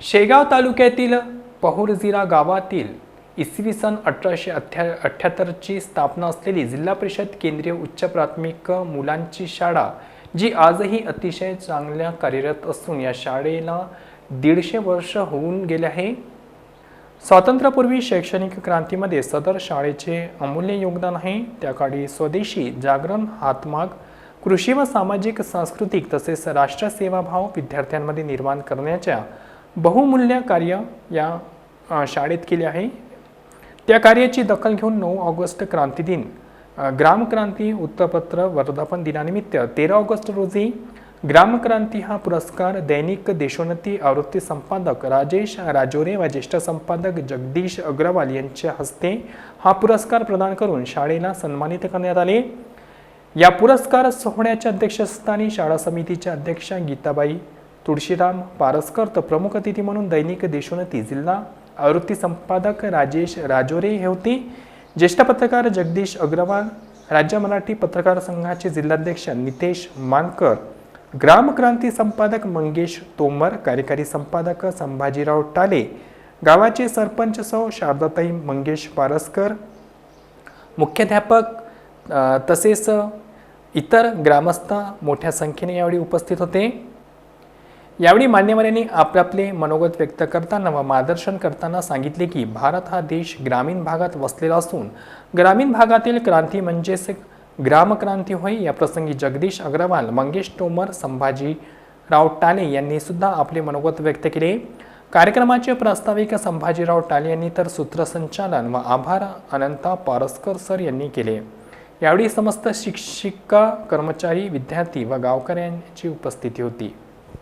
शेगाव तालुक्यातील पहुरजिरा गावातील इसवी सन अठराशे अठ्ठ्या अठ्ठ्याहत्तरची स्थापना असलेली जिल्हा परिषद केंद्रीय उच्च प्राथमिक मुलांची शाळा जी आजही अतिशय चांगल्या कार्यरत असून या शाळेला दीडशे वर्ष होऊन गेले आहे. स्वातंत्र्यापूर्वी शैक्षणिक क्रांतीमध्ये सदर शाळेचे अमूल्य योगदान आहे. त्या काळी स्वदेशी जागरण हातमाग कृषी व सामाजिक सांस्कृतिक तसेच राष्ट्रसेवाभाव विद्यार्थ्यांमध्ये निर्माण करण्याच्या बहुमूल्य कार्य या शाळेत केले आहे. त्या कार्याची दखल घेऊन नऊ ऑगस्ट क्रांती दिन. ग्रामक्रांती वृत्तपत्र वर्धापन दिनानिमित्त तेरा ऑगस्ट रोजी ग्रामक्रांती हा पुरस्कार दैनिक देशोन्नती आवृत्ती संपादक राजेश राजोरे व ज्येष्ठ संपादक जगदीश अग्रवाल यांच्या हस्ते हा पुरस्कार प्रदान करून शाळेला सन्मानित करण्यात आले. या पुरस्कार सोहळ्याच्या अध्यक्षस्थानी शाळा समितीच्या अध्यक्षा गीताबाई तुळशीराम पारसकर तर प्रमुख अतिथी म्हणून दैनिक देशोन्नती जिल्हा आवृत्ती संपादक राजेश राजोरे हे होते. ज्येष्ठ पत्रकार जगदीश अग्रवाल राज्य मराठी पत्रकार संघाचे जिल्हाध्यक्ष नितेश मानकर ग्रामक्रांती संपादक मंगेश तोमर कार्यकारी संपादक संभाजीराव टाले गावाचे सरपंच सौ शारदाताई मंगेश पारसकर मुख्याध्यापक तसेच इतर ग्रामस्थ मोठ्या संख्येने यावेळी उपस्थित होते. यावेळी मान्यवरांनी आपापले मनोगत व्यक्त करताना व मार्गदर्शन करताना सांगितले की भारत हा देश ग्रामीण भागात वसलेला असून ग्रामीण भागातील क्रांती म्हणजेच ग्रामक्रांती होय. या प्रसंगी जगदीश अग्रवाल मंगेश तोमर संभाजीराव टाले यांनी सुद्धा आपले मनोगत व्यक्त केले. कार्यक्रमाचे प्रास्ताविक संभाजीराव टाले यांनी तर सूत्रसंचालन व आभार अनंता पारस्कर सर यांनी केले. यावेळी समस्त शिक्षिका कर्मचारी विद्यार्थी व गावकऱ्यांची उपस्थिती होती.